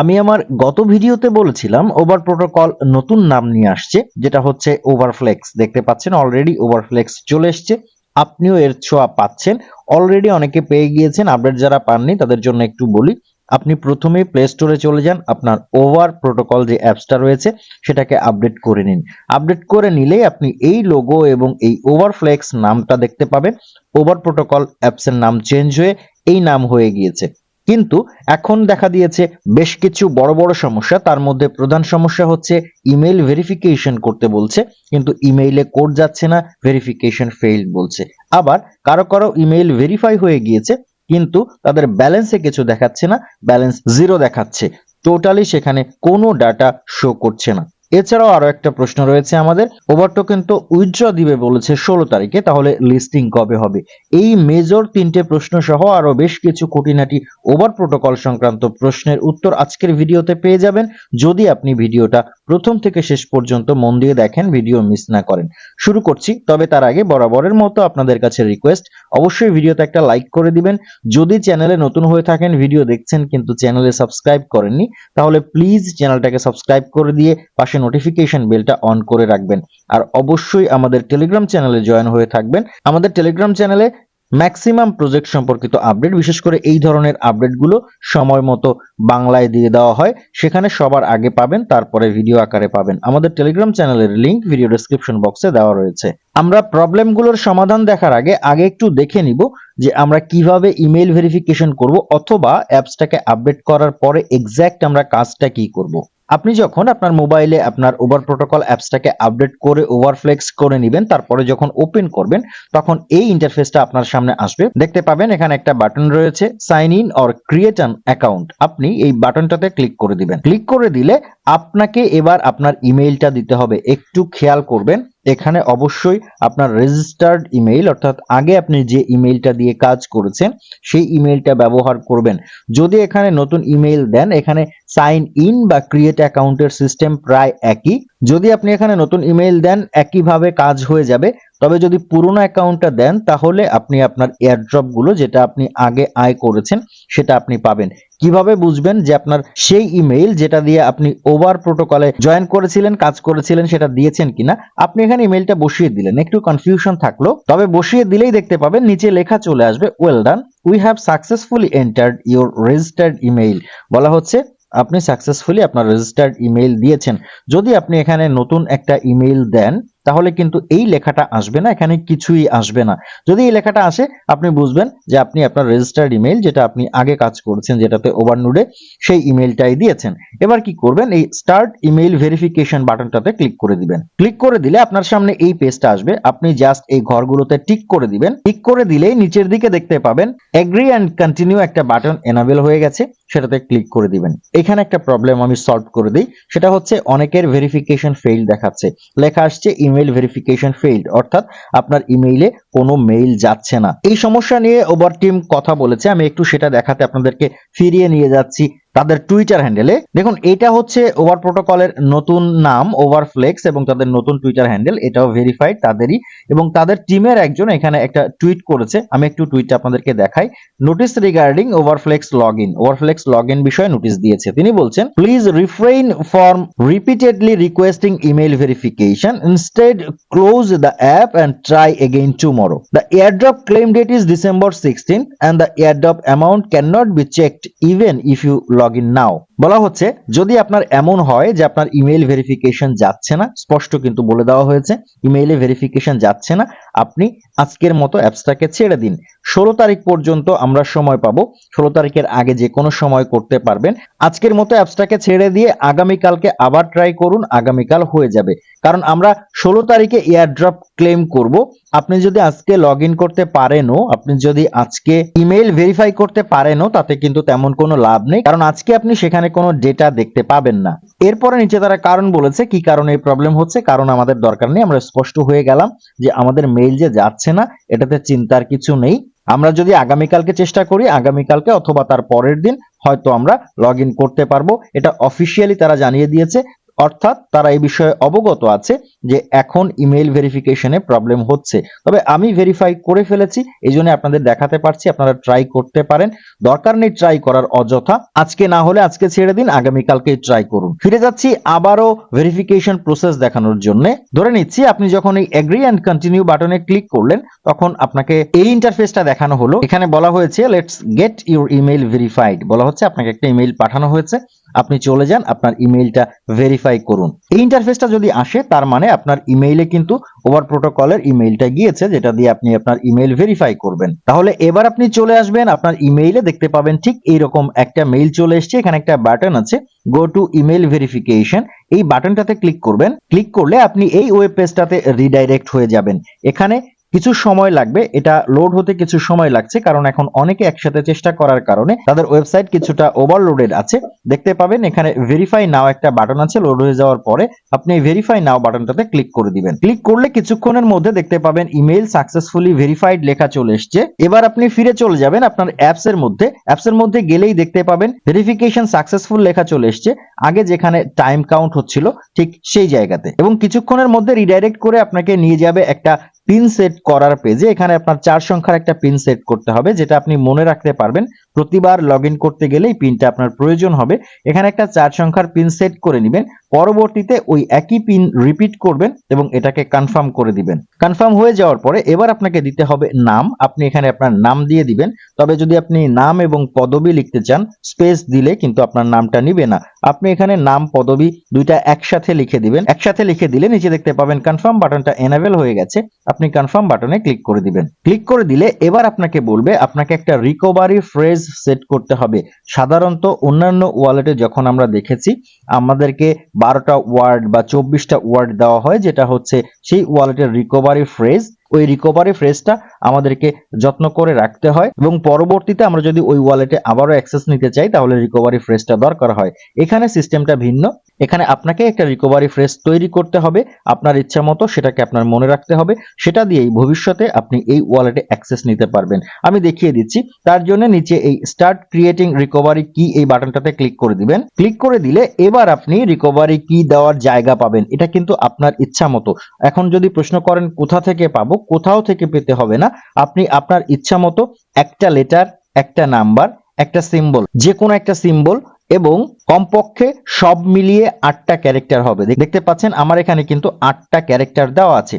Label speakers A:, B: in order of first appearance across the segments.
A: আমি আমার গত ভিডিওতে বলেছিলাম ওভার প্রোটোকল নতুন নাম নিয়ে আসছে, যেটা হচ্ছে ওভারফ্লেক্স দেখতে পাচ্ছেন অলরেডি ওভারফ্লেক্স চলে এসছে। আপনিও এর ছোঁয়া পাচ্ছেন। অলরেডি অনেকে পেয়ে গিয়েছেন আপডেট যারা পাননি, তাদের জন্য একটু বলি। আপনি প্রথমেই প্লে স্টোরে চলে যান, আপনার ওভার প্রোটোকল যে অ্যাপসটা রয়েছে, সেটাকে আপডেট করে নিন। আপডেট করে নিলেই আপনি এই লোগো এবং এই ওভারফ্লেক্স নামটা দেখতে পাবেন। ওভার প্রোটোকল অ্যাপসের নাম চেঞ্জ হয়ে এই নাম হয়ে গিয়েছে। কিন্তু এখন দেখা দিয়েছে বেশ কিছু বড় বড় সমস্যা। তার মধ্যে প্রধান সমস্যা হচ্ছে ইমেল ভেরিফিকেশন করতে বলছে, কিন্তু ইমেইলে কোড যাচ্ছে না ভেরিফিকেশন ফেইল বলছে। আবার কারও কারও ইমেইল ভেরিফাই হয়ে গিয়েছে, কিন্তু তাদের ব্যালেন্সে কিছু দেখাচ্ছে না ব্যালেন্স জিরো দেখাচ্ছে। টোটালি সেখানে কোনো ডাটা শো করছে না। এছাড়াও আরও একটা প্রশ্ন রয়েছে আমাদের। ওভার টোকেন তো উইথড্র দিবে বলেছে ষোলো তারিখে, তাহলে লিস্টিং কবে হবে? এই মেজর তিনটে প্রশ্ন সহ আরও বেশ কিছু খুঁটিনাটি ওভার প্রোটোকল সংক্রান্ত প্রশ্নের উত্তর আজকের ভিডিওতে পেয়ে যাবেন। যদি আপনি ভিডিওটা প্রথম থেকে শেষ পর্যন্ত মন দিয়ে দেখেন ভিডিও মিস না করেন। শুরু করছি, তবে তার আগে বরাবরের মতো আপনাদের কাছে রিকোয়েস্ট অবশ্যই ভিডিওতে একটা লাইক করে দিবেন। যদি চ্যানেলে নতুন হয়ে থাকেন ভিডিও দেখছেন কিন্তু চ্যানেলে সাবস্ক্রাইব করেননি, তাহলে প্লিজ চ্যানেলটাকে সাবস্ক্রাইব করে দিয়ে পাশে নোটিফিকেশন বেলটা অন করে রাখবেন। আর অবশ্যই আমাদের টেলিগ্রাম চ্যানেলে জয়েন হয়ে থাকবেন। আমাদের টেলিগ্রাম চ্যানেলে ম্যাক্সিমাম প্রজেক্ট সম্পর্কিত আপডেট বিশেষ করে এই ধরনের আপডেটগুলো সময় মতো বাংলায় দিয়ে দেওয়া হয়। সেখানে সবার আগে পাবেন, তারপরে ভিডিও আকারে পাবেন। আমাদের টেলিগ্রাম চ্যানেলের লিংক ভিডিও ডেসক্রিপশন বক্সে দেওয়া রয়েছে। আমরা প্রবলেমগুলোর সমাধান দেখার আগে আগে একটু দেখে নিব যে আমরা কীভাবে ইমেল ভেরিফিকেশন করব অথবা অ্যাপসটাকে আপডেট করার পরে এক্স্যাক্ট আমরা কাজটা কি করব। আপনি যখন আপনার মোবাইলে আপনার ওভার প্রোটোকল অ্যাপসটাকে আপডেট করে ওভারফ্লেক্স করে নেবেন, তারপরে যখন ওপেন করবেন, তখন এই ইন্টারফেসটা আপনার সামনে আসবে। দেখতে পাবেন এখানে একটা বাটন রয়েছে sign in or create an account আপনি এই বাটনটাতে ক্লিক করে দিবেন। ক্লিক করে দিলে আপনাকে এবার আপনার ইমেইলটা দিতে হবে। একটু খেয়াল করবেন এখানে অবশ্যই আপনার রেজিস্টার্ড ইমেইল অর্থাৎ আগে আপনি যে ইমেইলটা দিয়ে কাজ করেছেন, সেই ইমেইলটা ব্যবহার করবেন। যদি এখানে নতুন ইমেইল দেন, এখানে সাইন ইন বা ক্রিয়েট অ্যাকাউন্টের সিস্টেম প্রায় একই। যদি আপনি এখানে নতুন ইমেইল দেন, একইভাবে কাজ হয়ে যাবে। তবে যদি পুরোনো অ্যাকাউন্টটা দেন, তাহলে আপনি আপনার এয়ারড্রপগুলো, যেটা আপনি আগে আয় করেছেন, সেটা আপনি পাবেন। কীভাবে বুঝবেন যে আপনার সেই ইমেইল যেটা দিয়ে আপনি ওভার প্রোটোকলে জয়েন করেছিলেন, কাজ করেছিলেন, সেটা দিয়েছেন কিনা? আপনি এখানে ইমেইলটা বসিয়ে দিলেন। একটু কনফিউশন থাকল। তবে বসিয়ে দিলেই দেখতে পাবেন, নিচে লেখা চলে আসবে well done we have successfully entered your registered email বলা হচ্ছে, আপনি সাকসেসফুলি আপনার রেজিস্টার্ড ইমেইল দিয়েছেন। যদি আপনি এখানে নতুন একটা ইমেইল দেন তাহলে কিন্তু এই লেখাটা আসবে না, এখানে কিছুই আসবে না। যদি এই লেখাটা আসে, আপনি বুঝবেন যে আপনি আপনার রেজিস্টার্ড ইমেইল যেটা আপনি আগে কাজ করেছেন, যেটাতে ওভারনুডে সেই ইমেইলটাই দিয়েছেন। এবার কি করবেন, এই স্টার্ট ইমেল ভেরিফিকেশন বাটনটাতে ক্লিক করে দিবেন। ক্লিক করে দিলে আপনার সামনে এই পেজটা আসবে। আপনি জাস্ট এই ঘরগুলোতে টিক করে দিবেন। টিক করে দিলেই নিচের দিকে দেখতে পাবেন এগ্রি অ্যান্ড কন্টিনিউ একটা বাটন এনাবেল হয়ে গেছে। সেটাতে ক্লিক করে দিবেন। এখানে একটা প্রবলেম আমি সলভ করে দিই। সেটা হচ্ছে অনেকের ভেরিফিকেশন ফেইল দেখাচ্ছে। লেখা আসছে ইমেল ভেরিফিকেশন ফেইল অর্থাৎ আপনার ইমেইলে কোনো মেইল যাচ্ছে না। এই সমস্যা নিয়ে ওভার টিম কথা বলেছে। আমি একটু সেটা দেখাতে আপনাদেরকে ফিরিয়ে নিয়ে যাচ্ছি। তাদের টুইটার হ্যান্ডেলে দেখুন, এটা হচ্ছে ওভার প্রোটোকলের নতুন নাম ওভারফ্লেক্স এবং তাদের নতুন টুইটার হ্যান্ডেল এটাও ভেরিফাইড তাদেরই। এবং তাদের টিমের একজন এখানে একটা টুইট করেছে। আমি একটু টুইটটা আপনাদেরকে দেখাই। Notice regarding Overflex log in Overflex log in বিষয়ে নোটিস দিয়েছে। তিনি বলছেন please refrain from repeatedly requesting email verification instead close the app and try again tomorrow the airdrop claim date is December sixteen and the airdrop amount can not be checked even if you log in now বলা হচ্ছে, যদি আপনার এমন হয় যে আপনার email verification যাচ্ছে না, স্পষ্ট কিন্তু বলে দেওয়া হয়েছে ইমেইলে ভেরিফিকেশন যাচ্ছে না, আপনি আজকের মতো অ্যাপসটাকে ছেড়ে দিন। ষোলো তারিখ পর্যন্ত আমরা সময় পাবো, ষোলো তারিখের আগে যে কোনো সময় করতে পারবেন। আজকের মতো অ্যাপসটাকে ছেড়ে দিয়ে আগামীকালকে আবার ট্রাই করুন, আগামীকাল হয়ে যাবে। কারণ আমরা ষোলো তারিখে এয়ারড্রপ ক্লেম করব। আপনি যদি আজকে লগ ইন করতে পারেনও, আপনি যদি আজকে ইমেইল ভেরিফাই করতে পারেনও, তাতে কিন্তু তেমন কোনো লাভ নেই। কারণ আজকে আপনি সেখানে কোনো ডেটা দেখতে পাবেন না। এরপরে নিচে তারা কারণ বলেছে, কি কারণে এই প্রবলেম হচ্ছে? কারণ আমাদের দরকার নেই, আমরা স্পষ্ট হয়ে গেলাম যে আমাদের মেইল যে যাচ্ছে না, এটাতে চিন্তার কিছু নেই। আমরা যদি আগামীকালকে চেষ্টা করি, আগামীকালকে অথবা তার পরের দিন হয়তো আমরা লগ করতে পারব। এটা অফিসিয়ালি তারা জানিয়ে দিয়েছে। অর্থাৎ তারা এই বিষয়ে অবগত আছে যে এখন ইমেইল ভেরিফিকেশনে প্রবলেম হচ্ছে। তবে আমি ভেরিফাই করে ফেলেছি, এই জন্য আপনাদের দেখাতে পারছি, আপনারা ট্রাই করতে পারেন। দরকার নেই ট্রাই করার অযথা। আজকে না হলে আজকে ছেড়ে দিন আগামীকালকে ট্রাই করুন। ফিরে যাচ্ছি আবারও ভেরিফিকেশন প্রসেস দেখানোর জন্য। ধরে নিচ্ছি, আপনি যখন এই এগ্রি অ্যান্ড কন্টিনিউ বাটনে ক্লিক করলেন, তখন আপনাকে এই ইন্টারফেসটা দেখানো হলো। এখানে বলা হয়েছে let's get your email verified বলা হচ্ছে, আপনাকে একটা ইমেইল পাঠানো হয়েছে। আপনি চলে যান, আপনার ইমেইলটা ভেরিফাই করুন। এই ইন্টারফেসটা যদি আসে, তার মানে আপনার ইমেইলে কিন্তু ওভার প্রোটোকলের ইমেইলটা গিয়েছে, যেটা দিয়ে আপনি আপনার ইমেইল ভেরিফাই করবেন। তাহলে এবার আপনি চলে আসবেন, আপনার ইমেইলে দেখতে পাবেন ঠিক এইরকম একটা মেইল চলে এসেছে, এখানে একটা বাটন আছে গো টু ইমেইল ভেরিফিকেশন এই বাটনটাতে ক্লিক করবেন। ক্লিক করলে আপনি এই ওয়েব পেজটাতে রিডাইরেক্ট হয়ে যাবেন। এখানে কিছু সময় লাগবে, এটা লোড হতে কিছু সময় লাগছে, কারণ এখন অনেকে একসাথে চেষ্টা করার কারণে তাদের ওয়েবসাইট কিছুটা ওভারলোডেড আছে। দেখতে পাবেন, এখানে ভেরিফাই নাও একটা বাটন আছে লোড হয়ে যাওয়ার পরে আপনি ভেরিফাই নাও বাটনটাতে ক্লিক করে দিবেন। ক্লিক করলে কিছুক্ষণের মধ্যে দেখতে পাবেন ইমেইল সাকসেসফুলি ভেরিফাইড লেখা চলে এসছে। এবার আপনি ফিরে চলে যাবেন আপনার অ্যাপস এর মধ্যে। অ্যাপস এর মধ্যে গেলেই দেখতে পাবেন ভেরিফিকেশন সাকসেসফুল লেখা চলে এসছে। আগে যেখানে টাইম কাউন্ট হচ্ছিল, ঠিক সেই জায়গাতে। এবং কিছুক্ষণের মধ্যে রিডাইরেক্ট করে আপনাকে নিয়ে যাবে একটা পিন সেট করার পেজে এখানে আপনার চার সংখ্যার একটা পিন সেট করতে হবে, যেটা আপনি মনে রাখতে পারবেন প্রতিবার লগ করতে গেলেই পিনটা আপনার প্রয়োজন হবে। এখানে একটা চার সংখ্যার পিন সেট করে নেবেন। পরবর্তীতে ওই একই পিন রিপিট করবেন এবং এটাকে কনফার্ম করে দিবেন। কনফার্ম হয়ে যাওয়ার পরে এবার আপনাকে দিতে হবে নাম। আপনি এখানে আপনার নাম দিয়ে দিবেন। তবে যদি আপনি নাম এবং পদবি লিখতে চান স্পেস দিলে কিন্তু আপনার নামটা নিবে না। আপনি এখানে নাম, পদবি দুইটা একসাথে লিখে দিবেন। একসাথে লিখে দিলে নিচে দেখতে পাবেন কনফার্ম বাটনটা এনাবেল হয়ে গেছে। আপনি কনফার্ম বাটনে ক্লিক করে দিবেন। ক্লিক করে দিলে এবার আপনাকে বলবে, আপনাকে একটা রিকভারি ফ্রেজ সেট করতে হবে। সাধারণত অন্যান্য ওয়ালেটে যখন আমরা দেখেছি, আমাদেরকে বারোটা ওয়ার্ড বা চব্বিশটা ওয়ার্ড দেওয়া হয়, যেটা হচ্ছে সেই ওয়ালেটের রিকভারি ফ্রেজ ওই রিকভারি ফ্রেজটা আমাদেরকে যত্ন করে রাখতে হয় এবং পরবর্তীতে আমরা যদি ওই ওয়ালেটে আবারও অ্যাক্সেস নিতে চাই, তাহলে রিকভারি ফ্রেজটা দরকার হয়। এখানে সিস্টেমটা ভিন্ন। এখানে আপনাকে একটা রিকভারি ফ্রেজ তৈরি করতে হবে। আপনার ইচ্ছা মতো সেটাকে আপনার মনে রাখতে হবে। সেটা দিয়েই ভবিষ্যতে আপনি এই ওয়ালেটে অ্যাক্সেস নিতে পারবেন। আমি দেখিয়ে দিচ্ছি। তার জন্য নিচে এই স্টার্ট ক্রিয়েটিং রিকভারি কি এই বাটনটাতে ক্লিক করে দিবেন। ক্লিক করে দিলে এবার আপনি রিকভারি কি দেওয়ার জায়গা পাবেন। এটা কিন্তু আপনার ইচ্ছা মতো। এখন যদি প্রশ্ন করেন, কোথা থেকে পাবো? কোথাও থেকে পেতে হবে না। আপনি আপনার ইচ্ছা মতো একটা লেটার একটা নাম্বার একটা সিম্বল যে কোনো একটা সিম্বল এবং কমপক্ষে সব মিলিয়ে আটটা ক্যারেক্টার হবে। দেখতে পাচ্ছেন, আমার এখানে কিন্তু আটটা ক্যারেক্টার দেওয়া আছে।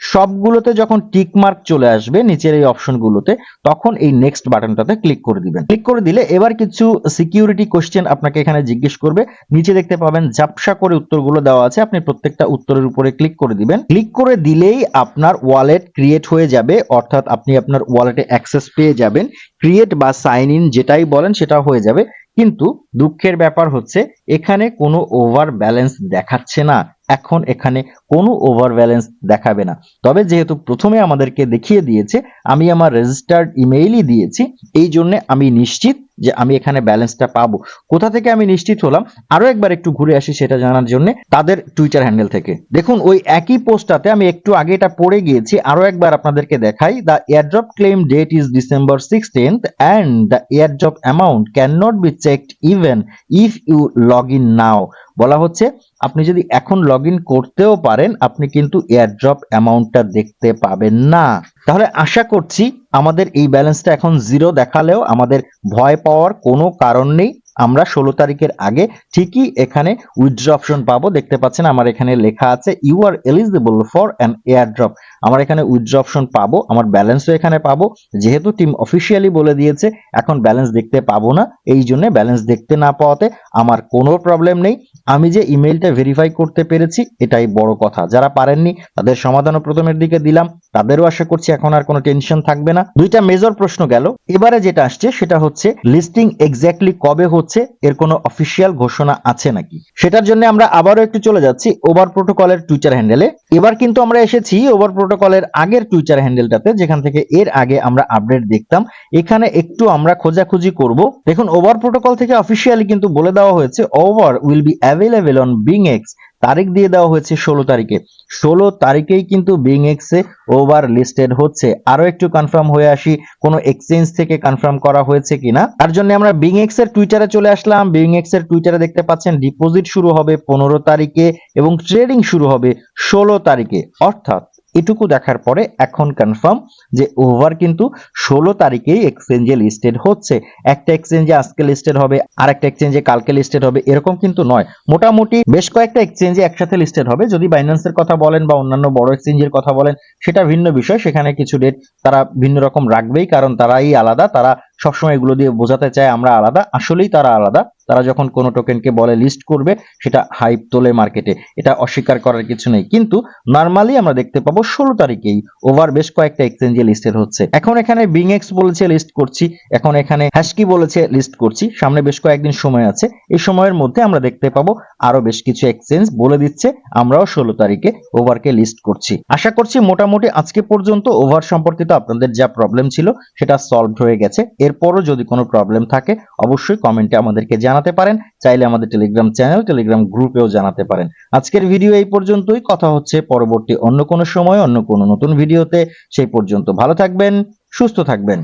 A: সবগুলোতে যখন টিক মার্ক চলে আসবে নিচের এই অপশনগুলোতে তখন এই নেক্সট বাটনটাতে ক্লিক করে দিবেন। ক্লিক করে দিলে এবার কিছু সিকিউরিটি কোশ্চেন আপনাকে এখানে জিজ্ঞেস করবে। নিচে দেখতে পাবেন ঝাপসা করে উত্তরগুলো দেওয়া আছে। আপনি প্রত্যেকটা উত্তরের উপরে ক্লিক করে দিবেন। ক্লিক করে দিলেই আপনার ওয়ালেট ক্রিয়েট হয়ে যাবে। অর্থাৎ আপনি আপনার ওয়ালেটে অ্যাক্সেস পেয়ে যাবেন। ক্রিয়েট বা সাইন ইন যেটাই বলেন সেটা হয়ে যাবে। কিন্তু দুঃখের ব্যাপার হচ্ছে, এখানে কোনো ওভার ব্যালেন্স দেখাচ্ছে না। এখন এখানে কোনো ওভার ব্যালেন্স দেখাবে না। তবে যেহেতু প্রথমে আমাদেরকে দেখিয়ে দিয়েছে, আমি আমার রেজিস্টার্ড ইমেইলই দিয়েছি, এই জন্যে আমি নিশ্চিত যে আমি এখানে ব্যালেন্সটা পাবো। কোথা থেকে আমি নিশ্চিত হলাম? আরও একবার একটু ঘুরে আসি সেটা জানার জন্য তাদের টুইটার হ্যান্ডেল থেকে। দেখুন, ওই একই পোস্টটাতে আমি একটু আগে এটা পড়ে গিয়েছি, আরও একবার আপনাদেরকে দেখাই। The airdrop claim date is December sixteenth and the airdrop amount can not be checked even if you log in now বলা হচ্ছে, আপনি যদি এখন লগ ইন করতেও পারেন, আপনি কিন্তু এয়ারড্রপ অ্যামাউন্টটা দেখতে পাবেন না। তাহলে আশা করছি আমাদের এই ব্যালেন্সটা এখন জিরো দেখালেও আমাদের ভয় পাওয়ার কোনো কারণ নেই। আমরা ষোলো তারিখের আগে ঠিকই এখানে উইথড্র অপশন পাবো। দেখতে পাচ্ছেন আমার এখানে লেখা আছে you are eligible for an airdrop আমার এখানে উইথড্র অপশন পাবো, আমার ব্যালেন্সও এখানে পাবো। যেহেতু টিম অফিসিয়ালি বলে দিয়েছে, এখন ব্যালেন্স দেখতে পাবো না। এই জন্য ব্যালেন্স দেখতে না পাওয়াতে আমার কোনো প্রবলেম নেই। আমি যে ইমেলটা ভেরিফাই করতে পেরেছি, এটাই বড় কথা। যারা পারেননি, তাদের সমাধানও প্রথমের দিকে দিলাম। তাদেরও আশা করছি এখন আর কোনো টেনশন থাকবে না। দুইটা মেজর প্রশ্ন গেল। এবারে যেটা আসছে সেটা হচ্ছে লিস্টিং এক্স্যাক্টলি কবে হচ্ছে, এর কোনো অফিসিয়াল ঘোষণা আছে নাকি? সেটার জন্য আমরা আবারও একটু চলে যাচ্ছি ওভার প্রোটোকলের টুইটার হ্যান্ডেলে এবার কিন্তু আমরা এসেছি ওভার প্রোটোকলের আগের টুইটার হ্যান্ডেলটাতে যেখান থেকে এর আগে আমরা আপডেট দেখতাম। এখানে একটু আমরা খোঁজাখুঁজি করব। দেখুন ওভার প্রোটোকল থেকে অফিসিয়ালি কিন্তু বলে দেওয়া হয়েছে over will be available on BingX তারিখ দিয়ে দেওয়া হয়েছে ষোলো তারিখে। ষোলো তারিখেই কিন্তু বিং এক্সে ওভার লিস্টেড হচ্ছে। আরও একটু কনফার্ম হয়ে আসি, কোনো এক্সচেঞ্জ থেকে কনফার্ম করা হয়েছে কিনা? তার জন্য আমরা বিং এক্সের টুইটারে চলে আসলাম। বিং এক্সের টুইটারে দেখতে পাচ্ছেন ডিপোজিট শুরু হবে পনেরো তারিখে এবং ট্রেডিং শুরু হবে ষোলো তারিখে। অর্থাৎ এটুকু দেখার পরে এখন কনফার্ম যে ওভার কিন্তু ষোলো তারিখেই এক্সচেঞ্জে লিস্টেড হচ্ছে। একটা এক্সচেঞ্জে আজকে লিস্টেড হবে আর একটা এক্সচেঞ্জে কালকে লিস্টেড হবে, এরকম কিন্তু নয়। মোটামুটি বেশ কয়েকটা এক্সচেঞ্জে একসাথে লিস্টেড হবে। যদি বাইন্যান্সের কথা বলেন বা অন্যান্য বড় এক্সচেঞ্জের কথা বলেন, সেটা ভিন্ন বিষয়। সেখানে কিছু ডেট তারা ভিন্ন রকম রাখবেই, কারণ তারাই আলাদা, তারা সবসময় এগুলো দিয়ে বোঝাতে চায় আমরা আলাদা। আসলেই তারা আলাদা। তারা যখন কোনো টোকেনকে বলে লিস্ট করবে, সেটা হাইপ তোলে মার্কেটে এটা অস্বীকার করার কিছু নেই। কিন্তু নর্মালি আমরা দেখতে পাবো ষোলো তারিখেই ওভার বেশ কয়েকটা এক্সচেঞ্জে লিস্টেড হচ্ছে। এখন এখানে বিংএক্স বলেছে লিস্ট করছি, এখন এখানে হ্যাশকি বলেছে লিস্ট করছি। সামনে বেশ কয়েকদিন সময় আছে। এই সময়ের মধ্যে আমরা দেখতে পাবো আরও বেশ কিছু এক্সচেঞ্জ বলে দিচ্ছে, আমরাও ষোলো তারিখে ওভারকে লিস্ট করছি। আশা করছি মোটামুটি আজকে পর্যন্ত ওভার সম্পর্কিত আপনাদের যা প্রবলেম ছিল, সেটা সলভ হয়ে গেছে। এরপরও যদি কোনো প্রবলেম থাকে, অবশ্যই কমেন্টে আমাদেরকে জানাতে পারেন। চাইলে আমাদের টেলিগ্রাম চ্যানেল টেলিগ্রাম গ্রুপেও জানাতে পারেন। আজকের ভিডিও এই পর্যন্তই। কথা হচ্ছে পরবর্তী অন্য কোনো সময়, অন্য কোনো নতুন ভিডিওতে সেই পর্যন্ত ভালো থাকবেন, সুস্থ থাকবেন।